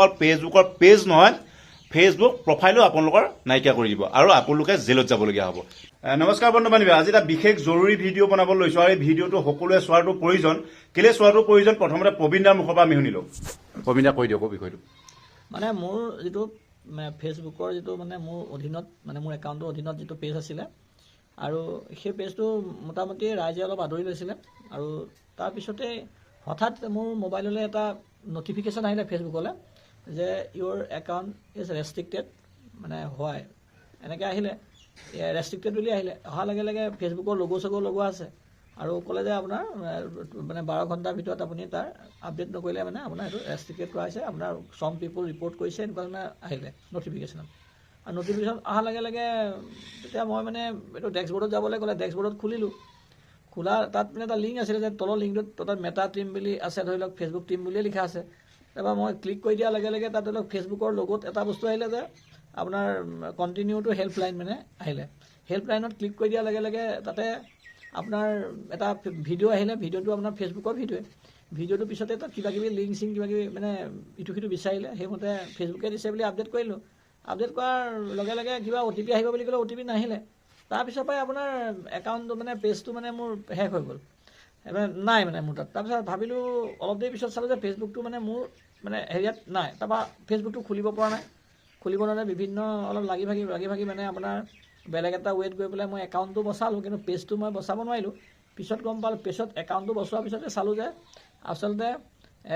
অকল ফেচবুকৰ পেজ নহয় ফেচবুক প্ৰফাইলো আপোনালোকৰ নাইকিয়া কৰি দিব আৰু আপোনালোকে জেলত যাবলগীয়া হ'ব। নমস্কাৰ বন্ধু বান্ধৱী আজি এটা বিশেষ জৰুৰী ভিডিঅ' বনাব লৈছোঁ আৰু এই ভিডিঅ'টো সকলোৱে চোৱাটো প্ৰয়োজন। কেলে চোৱাটো প্ৰয়োজন? প্ৰথমতে প্ৰবীণ দাৰ মুখৰ পৰা আমি শুনিলোঁ প্ৰবীণ দা কৈ দিয়ক বিষয়টো। মানে মোৰ যিটো মানে ফেচবুকৰ যিটো মানে মোৰ অধীনত মানে মোৰ একাউণ্টৰ অধীনত যিটো পেজ আছিলে আৰু সেই পেজটো মোটামুটি ৰাইজে অলপ আদৰি লৈছিলে আৰু তাৰপিছতে হঠাৎ মোৰ মোবাইললৈ এটা নটিফিকেশ্যন আহিলে ফেচবুকলৈ যে ইয়'ৰ একাউণ্ট ইজ ৰেষ্ট্ৰিক্টেড মানে হোৱাই। এনেকৈ আহিলে ৰেষ্ট্ৰিক্টেড বুলি আহিলে অহাৰ লগে লগে ফেচবুকৰ লগো চগো লগোৱা আছে। আৰু ক'লে যে আপোনাৰ মানে বাৰ ঘণ্টাৰ ভিতৰত আপুনি তাৰ আপডেট নকৰিলে মানে আপোনাৰ সেইটো ৰেষ্ট্ৰিক্টেড কৰা হৈছে আপোনাৰ চম পিপুল ৰিপৰ্ট কৰিছে এনেকুৱা ধৰণে আহিলে নটিফিকেশ্যনত আৰু নটিফিকেশ্যন অহাৰ লগে লগে তেতিয়া মই মানে এইটো ডেস্ক বৰ্ডত যাবলৈ ক'লে ডেস্ক বৰ্ডত খুলিলোঁ। খোলা তাত মানে এটা লিংক আছিলে যে তলৰ লিংকটোত তাত মেটা টিম বুলি আছে ধৰি লওক ফেচবুক টিম বুলিয়ে লিখা আছে। তাৰপৰা মই ক্লিক কৰি দিয়াৰ লগে লগে তাত ধৰি লওক ফেচবুকৰ লগত এটা বস্তু আহিলে যে আপোনাৰ কণ্টিনিউ টু হেল্পলাইন মানে আহিলে। হেল্পলাইনত ক্লিক কৰি দিয়াৰ লগে লগে তাতে আপোনাৰ এটা ভিডিঅ' আহিলে ভিডিঅ'টো আপোনাৰ ফেচবুকৰ ভিডিঅ'ই ভিডিঅ'টোৰ পিছতে তাত কিবা কিবি লিংক চিংক কিবা কিবি মানে ইটো সিটো বিচাৰিলে সেইমতে ফেচবুকে দিছে বুলি আপডেট কৰিলোঁ। আপডেট কৰাৰ লগে লগে কিবা অ' টি পি আহিব বুলি ক'লে অ' টি পি নাহিলে। তাৰপিছৰ পৰাই আপোনাৰ একাউণ্টটো মানে পেজটো মানে মোৰ শেষ হৈ গ'ল। নাই মানে মোৰ তাত। তাৰপিছত ভাবিলোঁ অলপ দেৰি পিছত চালোঁ যে ফেচবুকটো মানে মোৰ মানে হেৰিয়াত নাই তাৰপৰা ফেচবুকটো খুলিব পৰা নাই। খুলিব নোৱাৰে বিভিন্ন অলপ লাগি ভাগি লাগি ভাগি মানে আপোনাৰ বেলেগ এটা ৱেত গৈ পেলাই মই একাউণ্টটো বচালোঁ কিন্তু পেজটো মই বচাব নোৱাৰিলোঁ। পিছত গম পালোঁ পিছত একাউণ্টটো বচোৱাৰ পিছতে চালোঁ যে আচলতে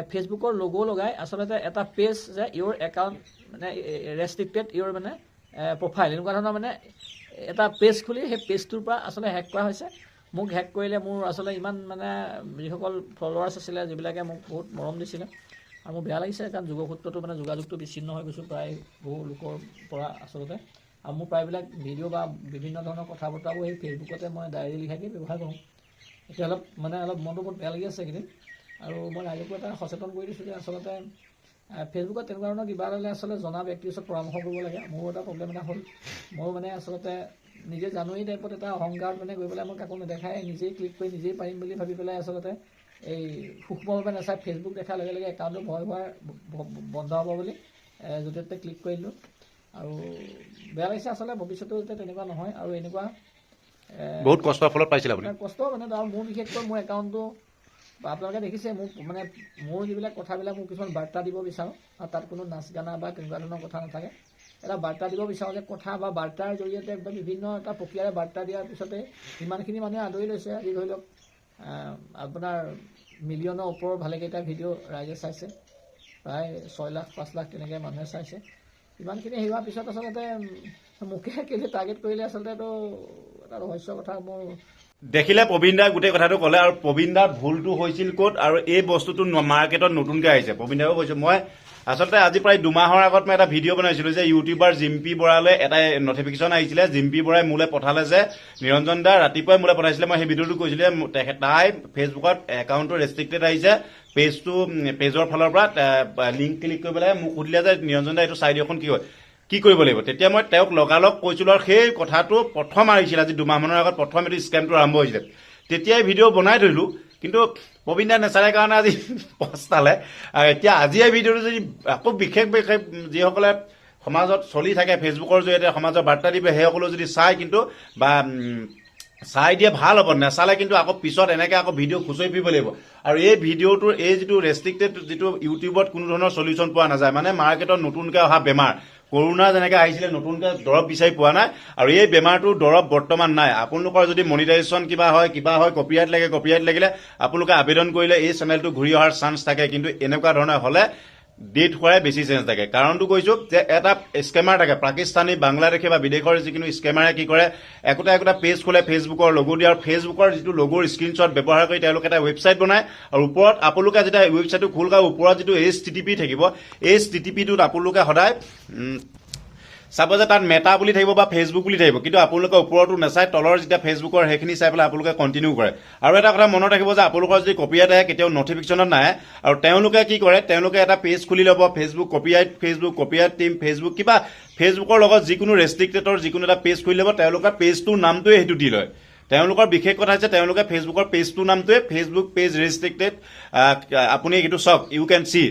ফেচবুকৰ লগো লগাই আচলতে এটা পেজ যে ইয়'ৰ একাউণ্ট মানে ৰেষ্ট্ৰিক্টেড ইয়'ৰ মানে প্ৰফাইল এনেকুৱা ধৰণৰ মানে এটা পেজ খুলি সেই পেজটোৰ পৰা আচলতে হেক কৰা হৈছে। মোক হেক কৰিলে মোৰ আচলতে ইমান মানে যিসকল ফলোৱাৰ্ছ আছিলে যিবিলাকে মোক বহুত মৰম দিছিলে। আৰু মোৰ বেয়া লাগিছে কাৰণ যোগসূত্ৰটো মানে যোগাযোগটো বিচ্ছিন্ন হৈ গৈছোঁ প্ৰায় বহু লোকৰ পৰা আচলতে। আৰু মোৰ প্ৰায়বিলাক ভিডিঅ' বা বিভিন্ন ধৰণৰ কথা বতৰাবোৰ সেই ফেচবুকতে মই ডায়েৰী লিখাকৈ ব্যৱহাৰ কৰোঁ। এতিয়া অলপ মানে অলপ মনটো বহুত বেয়া লাগি আছে এইকেইদিন। আৰু মই ৰাইজকো এটা সচেতন কৰি দিছোঁ যে আচলতে ফেচবুকত তেনেকুৱা ধৰণৰ কিবা হ'লে আচলতে জনা ব্যক্তিৰ ওচৰত পৰামৰ্শ কৰিব লাগে। মোৰো এটা প্ৰব্লেম এটা হ'ল মোৰ মানে আচলতে নিজে জানুৱাৰী টাইপত এটা অহংকাৰত মানে গৈ পেলাই মই কাকো নেদেখাই নিজেই ক্লিক কৰি নিজেই পাৰিম বুলি ভাবি পেলাই আচলতে এই সূক্ষ্মভাৱে নাচাই ফেচবুক দেখাৰ লগে লগে একাউণ্টটো ভয় ভয় বন্ধ হ'ব বুলি য'তে ত'তে ক্লিক কৰি দিলোঁ। আৰু বেয়া লাগিছে আচলতে ভৱিষ্যতেও যাতে তেনেকুৱা নহয়। আৰু এনেকুৱা বহুত কষ্টৰ ফলত পাইছিল আপুনি? কষ্ট মানে তাৰ মোৰ বিশেষকৈ মোৰ একাউণ্টটো আপোনালোকে দেখিছে মোক মানে মোৰ যিবিলাক কথাবিলাক মোক কিছুমান বাৰ্তা দিব বিচাৰোঁ আৰু তাত কোনো নাচ গানা বা তেনেকুৱা ধৰণৰ কথা নাথাকে। এটা বাৰ্তা দিব বিচাৰোঁ যে কথা বা বাৰ্তাৰ জৰিয়তে একদম বিভিন্ন এটা প্ৰক্ৰিয়াৰে বাৰ্তা দিয়াৰ পিছতে ইমানখিনি মানুহে আদৰি লৈছে। আজি ধৰি লওক আপোনাৰ মিলিয়নৰ ওপৰৰ ভালেকেইটা ভিডিঅ' ৰাইজে চাইছে। প্ৰায় ছয় লাখ পাঁচ লাখ তেনেকৈ মানুহে চাইছে। ইমানখিনি হেৰি হোৱাৰ পিছত আচলতে মোকে কেলৈ টাৰ্গেট কৰিলে আচলতে এইটো এটা ৰহস্য কথা মোৰ দেখিলে প্ৰবীণ দাই গোটেই কথাটো ক'লে আৰু প্ৰবীণ দাৰ ভুলটো হৈছিল ক'ত আৰু এই বস্তুটো মাৰ্কেটত নতুনকৈ আহিছে। প্ৰবীণ দাও কৈছোঁ মই আচলতে আজি প্ৰায় দুমাহৰ আগত মই এটা ভিডিঅ' বনাইছিলোঁ যে ইউটিউবাৰ জিম্পী বৰালৈ এটা নটিফিকেশ্যন আহিছিলে জিম্পী বৰাই মোলৈ পঠালে যে নিৰঞ্জন দা ৰাতিপুৱাই মোলৈ পঠাইছিলে মই সেই ভিডিঅ'টো কৈছিলোঁ তেখেত তাই ফেচবুকত একাউণ্টটো ৰেষ্ট্ৰিক্টেড আহিছে পেজটো পেজৰ ফালৰ পৰা লিংক ক্লিক কৰি পেলাই মোক সুধিলে যে নিৰঞ্জন দা এইটো চাই দিয়কচোন কি হয়? কি কৰিব লাগিব? তেতিয়া মই তেওঁক লগালগ কৈছিলোঁ আৰু সেই কথাটো প্ৰথম আহিছিল আজি দুমাহমানৰ আগত প্ৰথম এইটো স্কেমটো আৰম্ভ হৈছিলে। তেতিয়াই ভিডিঅ' বনাই থৈলোঁ কিন্তু প্ৰবীণ দাই নেচাৰে কাৰণে আজি পস্তালে। এতিয়া আজি এই ভিডিঅ'টো যদি আকৌ বিশেষ বিশেষ যিসকলে সমাজত চলি থাকে ফেচবুকৰ জৰিয়তে সমাজৰ বাৰ্তা দিব সেইসকলেও যদি চায় কিন্তু বা চাই দিয়ে ভাল হ'ব নেচালে কিন্তু আকৌ পিছত এনেকৈ আকৌ ভিডিঅ' খুচৰি ফুৰিব লাগিব। আৰু এই ভিডিঅ'টোৰ এই যিটো ৰেষ্ট্ৰিক্টেড যিটো ইউটিউবত কোনো ধৰণৰ চলিউশ্যন পোৱা নাযায়। মানে মাৰ্কেটত নতুনকৈ অহা বেমাৰ কৰোণা যেনেকৈ আহিছিলে নতুনকৈ দৰৱ বিচাৰি পোৱা নাই আৰু এই বেমাৰটোৰ দৰৱ বৰ্তমান নাই। আপোনালোকৰ যদি মনিটাইজেশ্যন কিবা হয় কিবা হয় কপিৰাইট লাগে কপিৰাইট লাগিলে আপোনালোকে আবেদন কৰিলে এই চেনেলটো ঘূৰি অহাৰ চান্স থাকে। কিন্তু এনেকুৱা ধৰণৰ হ'লে ডেট হোৱাই বেছি চেঞ্চ থাকে। কাৰণটো কৈছোঁ যে এটা স্কেমাৰ থাকে, পাকিস্তানী, বাংলাদেশী বা বিদেশৰ যিকোনো স্কেমাৰে কি কৰে, একোটা একোটা পেজ খোলে ফেচবুকৰ লগো দিয়ে আৰু ফেচবুকৰ যিটো লগোৰ স্ক্ৰীনশ্বট ব্যৱহাৰ কৰি তেওঁলোকে এটা ৱেবছাইট বনায় আৰু ওপৰত আপোনালোকে যেতিয়া ৱেবছাইটটো খোল খাই ওপৰত যিটো এইচ টি টি পি থাকিব এইচ টি টি পিটোত আপোনালোকে সদায় চাব যে তাত মেটা বুলি থাকিব বা ফেচবুক বুলি থাকিব কিন্তু আপোনালোকে ওপৰতো নাচাই তলৰ যেতিয়া ফেচবুকৰ সেইখিনি চাই পেলাই আপোনালোকে কণ্টিনিউ কৰে। আৰু এটা কথা মনত ৰাখিব যে আপোনালোকৰ যদি কপিৰাইট আহে কেতিয়াও নটিফিকেশ্যনত নাহে আৰু তেওঁলোকে কি কৰে তেওঁলোকে এটা পেজ খুলি ল'ব Facebook copyright Facebook copyright team Facebook কিবা ফেচবুকৰ লগত যিকোনো ৰেষ্ট্ৰিক্টেডৰ যিকোনো এটা পেজ খুলি ল'ব তেওঁলোকে পেজটোৰ নামটোৱে সেইটো দি লয়। তেওঁলোকৰ বিশেষ কথা হৈছে তেওঁলোকে ফেচবুকৰ পেজটোৰ নামটোৱে ফেচবুক পেজ ৰেজিষ্ট্ৰিক্টেড আপুনি এইটো চাওক ইউ কেন চি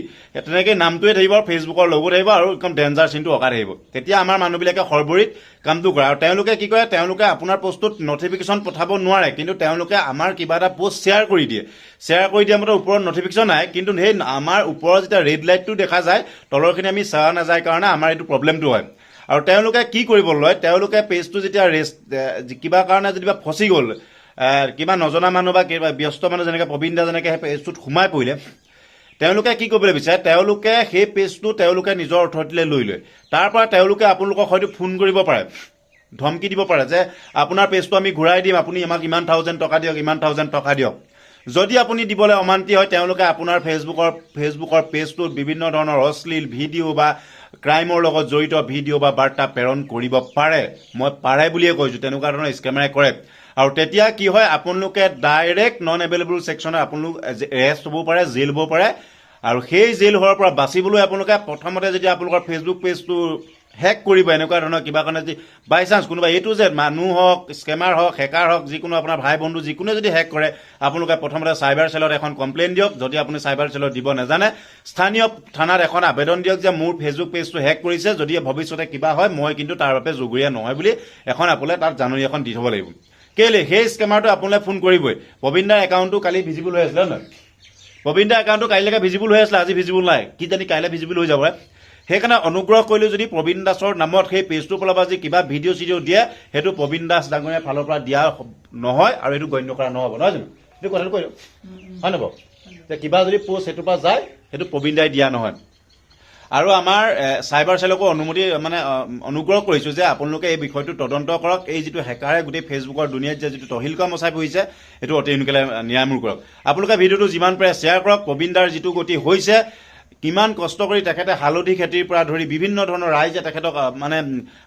তেনেকৈ নামটোৱে থাকিব আৰু ফেচবুকৰ লগো থাকিব আৰু একদম ডেঞ্জাৰ চিনটো অঁকা থাকিব তেতিয়া আমাৰ মানুহবিলাকে সৰ্বৰিত কামটো কৰে। আৰু তেওঁলোকে কি কৰে তেওঁলোকে আপোনাৰ পষ্টটোত নটিফিকেশ্যন পঠাব নোৱাৰে কিন্তু তেওঁলোকে আমাৰ কিবা এটা পষ্ট শ্বেয়াৰ কৰি দিয়ে। শ্বেয়াৰ কৰি দিয়া মতে ওপৰত নটিফিকেশ্যন নাই কিন্তু সেই আমাৰ ওপৰত যেতিয়া ৰেড লাইটটো দেখা যায় তলৰখিনি আমি চোৱা নাযায় কাৰণে আমাৰ এইটো প্ৰব্লেমটো হয়। আৰু তেওঁলোকে কি কৰিব লয় তেওঁলোকে পেজটো যেতিয়া ৰেষ্ট কিবা কাৰণে যেনিবা ফচি গ'ল কিবা নজনা মানুহ বা কিবা ব্যস্ত মানুহ যেনেকৈ প্ৰবীণ দা যেনেকৈ সেই পেজটোত সোমাই পৰিলে তেওঁলোকে কি কৰিবলৈ বিচাৰে তেওঁলোকে সেই পেজটো তেওঁলোকে নিজৰ অথৰিটিলৈ লৈ লয়। তাৰ পৰা তেওঁলোকে আপোনালোকক হয়তো ফোন কৰিব পাৰে ধমকি দিব পাৰে যে আপোনাৰ পেজটো আমি ঘূৰাই দিম আপুনি আমাক ইমান থাউজেণ্ড টকা দিয়ক ইমান থাউজেণ্ড টকা দিয়ক। যদি আপুনি দিবলৈ অমান্তি হয় তেওঁলোকে আপোনাৰ ফেচবুকৰ ফেচবুকৰ পেজটোত বিভিন্ন ধৰণৰ অশ্লীল ভিডিঅ' বা ক্ৰাইমৰ লগত জড়িত ভিডিঅ' বা বাৰ্তা প্ৰেৰণ কৰিব পাৰে মই পাৰে বুলিয়ে কৈছোঁ তেনেকুৱা ধৰণৰ স্কেমাৰে কৰে। আৰু তেতিয়া কি হয় আপোনালোকে ডাইৰেক্ট নন এভেইলেবল ছেকশ্যনত আপোনালোক এৰেষ্ট হ'ব পাৰে জেইল হ'ব পাৰে। আৰু সেই জেইল হোৱাৰ পৰা বাচিবলৈ আপোনালোকে প্ৰথমতে যদি আপোনালোকৰ ফেচবুক পেজটো হেক কৰিব এনেকুৱা ধৰণৰ কিবা কাৰণে যদি বাই চান্স কোনোবা এইটো যে মানুহ হওক স্কেমাৰ হওক হেকাৰ হওক যিকোনো আপোনাৰ ভাই বন্ধু যিকোনোৱে যদি হেক কৰে আপোনালোকে প্ৰথমতে চাইবাৰ চেলত এখন কমপ্লেইন দিয়ক যদি আপুনি চাইবাৰ চেলত দিব নাজানে। স্থানীয় থানাত এখন আবেদন দিয়ক যে মোৰ ফেচবুক পেজটো হেক কৰিছে যদি ভৱিষ্যতে কিবা হয় মই কিন্তু তাৰ বাবে জগৰীয়া নহয় বুলি এখন আপোনালোকে তাত জাননী এখন দি থ'ব লাগিব। কেলে? সেই স্কেমাৰটো আপোনালোকে ফোন কৰিবই। প্ৰবীণ দাৰ একাউণ্টটো কালি ভিজিবল হৈ আছিলে হয় নহয়? প্ৰবীণ দাৰ একাউণ্টটো কাইলৈকে ভিজিবল হৈ আছিলে আজি ভিজিবল নাই। কি জানি কাইলৈ ভিজিবল হৈ যাব? সেইকাৰণে অনুগ্ৰহ কৰিলে যদি প্ৰবীণ দাসৰ নামত সেই পেজটোৰ ফালৰ পৰা যদি কিবা ভিডিঅ' চিডিঅ' দিয়ে সেইটো প্ৰবীণ দাস ডাঙৰীয়াৰ ফালৰ পৰা দিয়া নহয় আৰু এইটো গণ্য কৰা নহ'ব নহয় জানো? সেইটো কথাটো কৈ দিওঁ হয় নহয় বাৰু? যে কিবা যদি পষ্ট সেইটোৰ পৰা যায় সেইটো প্ৰবীণ দাই দিয়া নহয়। আৰু আমাৰ চাইবাৰ চেলকো অনুমতি মানে অনুগ্ৰহ কৰিছোঁ যে আপোনালোকে এই বিষয়টো তদন্ত কৰক। এই যিটো হেকাৰে গোটেই ফেচবুকৰ দুনিয়াত যে যিটো তহিলকা মচাই পৰিছে সেইটো অতি সোনকালে নিৰামূল কৰক। আপোনালোকে ভিডিঅ'টো যিমান পাৰে শ্বেয়াৰ কৰক। প্ৰবীণ দাৰ যিটো গতি হৈছে কিমান কষ্ট কৰি তেখেতে হালধি খেতিৰ পৰা ধৰি বিভিন্ন ধৰণৰ ৰাইজে তেখেতক মানে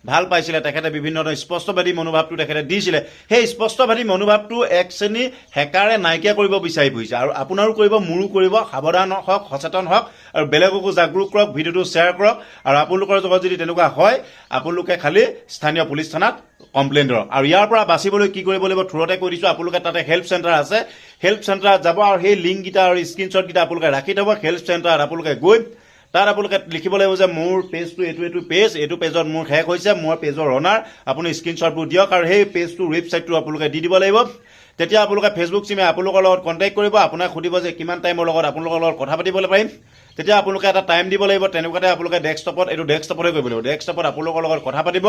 ভাল পাইছিলে তেখেতে বিভিন্ন ধৰণৰ স্পষ্টবাদী মনোভাৱটো তেখেতে দিছিলে। সেই স্পষ্টবাদী মনোভাৱটো এক শ্ৰেণী হেকাৰে নাইকিয়া কৰিব বিচাৰি ফুৰিছে আৰু আপোনাৰো কৰিব মোৰো কৰিব সাৱধান হওক সচেতন হওক আৰু বেলেগকো জাগৰূক কৰক ভিডিঅ'টো শ্বেয়াৰ কৰক আৰু আপোনালোকৰ লগত যদি তেনেকুৱা হয় আপোনালোকে খালি স্থানীয় পুলিচ থানাত কমপ্লেইন ধৰক আৰু ইয়াৰ পৰা বাচিবলৈ কি কৰিব লাগিব থোৰতে কৈ দিছোঁ আপোনালোকে তাতে হেল্প চেণ্টাৰ আছে হেল্প চেণ্টাৰত যাব আৰু সেই লিংককেইটা আৰু স্ক্ৰীনশ্বটকেইটা আপোনালোকে ৰাখি থ'ব। হেল্প চেণ্টাৰত আপোনালোকে গৈ তাত আপোনালোকে লিখিব লাগিব যে মোৰ পেজটো এইটো এইটো পেজ এইটো পেজত মোৰ শেষ হৈছে মোৰ পেজৰ অনাৰ আপুনি স্ক্ৰীনশ্বটবোৰ দিয়ক আৰু সেই পেজটোৰ ৱেবছাইটটো আপোনালোকে দি দিব লাগিব। তেতিয়া আপোনালোকে ফেচবুক চিমে আপোনালোকৰ লগত কণ্টেক্ট কৰিব আপোনাক সুধিব যে কিমান টাইমৰ লগত আপোনালোকৰ লগত কথা পাতিবলৈ পাৰিম। তেতিয়া আপোনালোকে এটা টাইম দিব লাগিব তেনেকুৱাতে আপোনালোকে ডেস্কটপত এইটো ডেস্কটপতে কৰিব লাগিব। ডেস্কটপত আপোনালোকৰ লগত কথা পাতিব।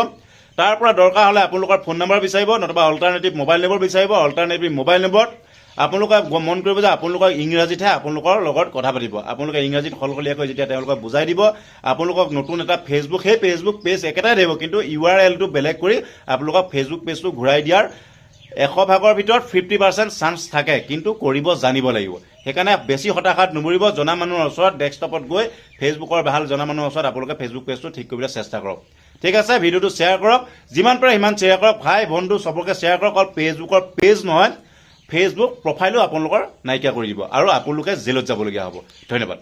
তাৰ পৰা দৰকাৰ হ'লে আপোনালোকৰ ফোন নম্বৰ বিচাৰিব নতুবা অল্টাৰনেটিভ মোবাইল নম্বৰ বিচাৰিব অল্টাৰনেটিভ মোবাইল নম্বৰত আপোনালোকে মন কৰিব যে আপোনালোকৰ ইংৰাজীতহে আপোনালোকৰ লগত কথা পাতিব। আপোনালোকে ইংৰাজীত সলসলীয়াকৈ যেতিয়া তেওঁলোকক বুজাই দিব আপোনালোকক নতুন এটা ফেচবুক সেই ফেচবুক পেজ একেটাই থাকিব কিন্তু ইউ আৰ এলটো বেলেগ কৰি আপোনালোকক ফেচবুক পেজটো ঘূৰাই দিয়াৰ এশ ভাগৰ ভিতৰত ফিফটি পাৰ্চেণ্ট চান্স থাকে কিন্তু কৰিব জানিব লাগিব। সেইকাৰণে বেছি হতাশাত নুমৰিব জনা মানুহৰ ওচৰত ডেস্কটপত গৈ ফেচবুকৰ ভাল জনা মানুহৰ ওচৰত আপোনালোকে ফেচবুক পেজটো ঠিক কৰিবলৈ চেষ্টা কৰক। ঠিক আছে ভিডিঅ'টো শ্বেয়াৰ কৰক। যিমান পাৰে সিমান শ্বেয়াৰ কৰক। ভাই বন্ধু চবকে শ্বেয়াৰ কৰক অকল ফেচবুকৰ পেজ নহয় ফেচবুক প্ৰফাইলো আপোনালোকৰ নাইকিয়া কৰি দিব আৰু আপোনালোকে জেলত যাবলগীয়া হ'ব। ধন্যবাদ।